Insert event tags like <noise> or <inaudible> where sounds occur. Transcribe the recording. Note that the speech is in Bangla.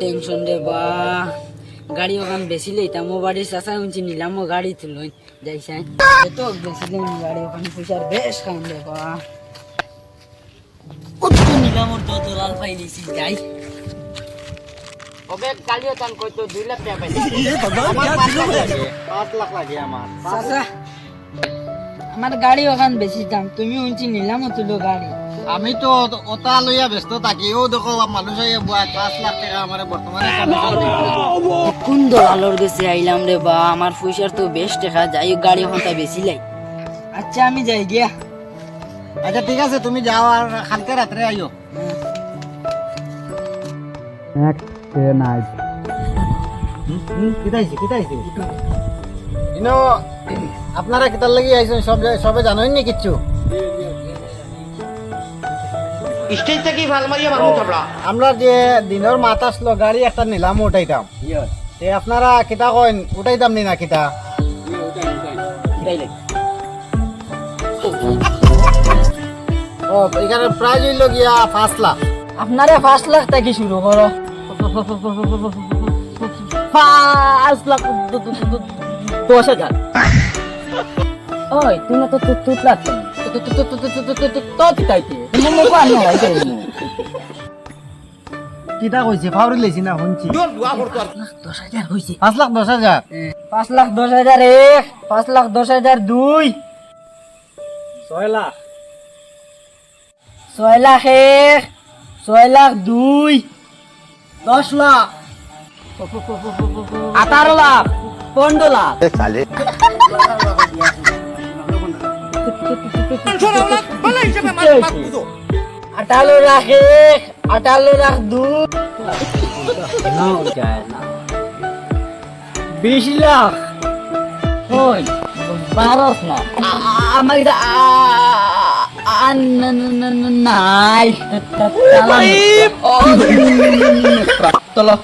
টেনশন রে বা গাড়ি ওখান বেশি লইতাম ও বাড়ির চাষা উঞ্চি নিলাম ও গাড়ি তুলই যাইছাই তো বেশি লই গাড়ি ওখানে পয়সার বেশ খাম রে বা কত নিলাম ওর তো লাল পাই নিছি যাই। ওবে কালিও তান কইতো দুই লাখ টাকা পাইছি। আমার লাখ লাগে আমার গাড়ি ওখান বেশি দাম তুমি উঞ্চি নিলাম তুলো গাড়ি। আমি তো ওটা লইয়া ব্যস্ত থাকি। ও দেখো মানুষ আইয়া বুয়া পাঁচ লাখ টাকা আমার বর্তমানে। কোন দলালর গেছে আইলাম রে বা? আমার পয়সার তো বেশ টাকা যাই হোক গাড়ি ওখানটা বেশি লাই। আচ্ছা আমি যাই গিয়া। আচ্ছা ঠিক আছে তুমি যাও আর কালকে রাত্রে আইও। কিতাইছি কিতাইছি ইনো আপনারা কিতার লাগি আইছেন? সব সবে জানেন নি কিচ্ছু? স্টেজ থেকে ভালো মারিয়া মারমু থাপড়া আমরা যে দিনের মাত আসলো গাড়ি একটা নিলাম উঠাইতাম তে আপনারা কিতা কইন উঠাইতাম নি না কিতা ও এখানে প্রাইজ হইল গিয়া পাঁচ লাখ আপনারে পাঁচ লাখ থেকে শুরু করো পাঁচ লাখ দশ হাজার ওই তুমি তো তো তুত লাগছে কিটা কইছে লেছি না পাঁচ লাখ দশ হাজার পাঁচ লাখ দশ হাজার এক পাঁচ লাখ দশ হাজার দুই। ছয় লাখ। ছয় লাখ এক ছয় লাখ দুই। দশ লাখ। আঠারো লাখ পনেরো লাখ। <laughs> আটালো রাখ এক আটালো রাখ দু বিশ লাখ পারস না আমার নাই চলো